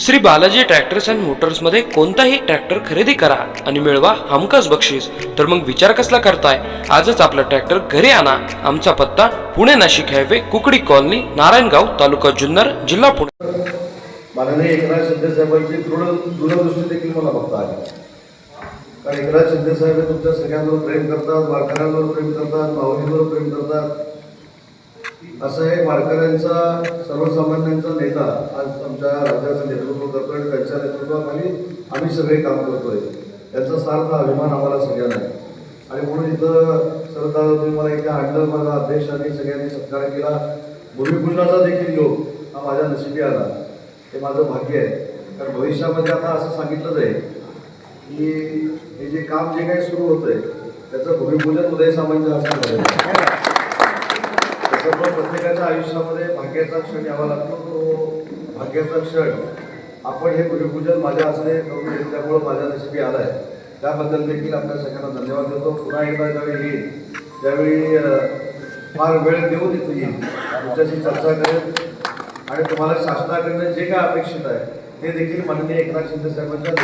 Shri Balaji tractors and मोटर्समध्ये कोणताही tractor खरेदी करा आणि मिळवा हमखास बक्षीस. तर मग विचार कसला करताय? आजच आपला ट्रॅक्टर घरी आणा. आमचा पत्ता पुणे नाशिक हायवे कुकडी कॉलनी नारायणगाव तालुका जुन्नर जिल्हा पुणे. माननीय एकनाथ शिंदे साहेबांची दूरदृष्टी देखील मला बघता आली. कारण एकनाथ शिंदे साहेब तुमच्या सगळ्यांवर प्रेम करतात वारकऱ्यांवर प्रेम करतात भावनेवर प्रेम करतात. असं एक वारकऱ्यांचा सर्वसामान्यांचा नेता आज आमच्या राज्याचं नेतृत्व करतोय आणि त्यांच्या नेतृत्वाखाली आम्ही सगळे काम करतोय. याचा सार्थ अभिमान आम्हाला सगळ्यांना आहे. आणि म्हणून इथं सरदार तुम्ही मला एका आणलं माझा अध्यक्षांनी सगळ्यांनी सत्कार केला. भूमिपूजनाचा देखील योग हा माझ्या नशिबी आला. हे माझं भाग्य आहे. कारण भविष्यामध्ये आता असं सांगितलं जाईल की हे जे काम जे काही सुरू होतंय त्याचं भूमिपूजन उदय सामांच्या हस्ते झालं प्रत्येकाच्या आयुष्यामध्ये भाग्याचा क्षण यावा लागतो. तो भाग्याचा क्षण. आपण हे गुरुपूजन माझ्या हस्ते करून घेतल्यामुळं माझ्या नशिबी आहे त्याबद्दल देखील आपल्या सगळ्यांना धन्यवाद देतो. पुन्हा एकदा ज्यावेळी येईल त्यावेळी फार वेळ देऊन इथं येईल. तुमच्याशी चर्चा करेल आणि तुम्हाला शासनाकडनं जे काय अपेक्षित आहे ते देखील माननीय एकनाथ शिंदे साहेबांच्या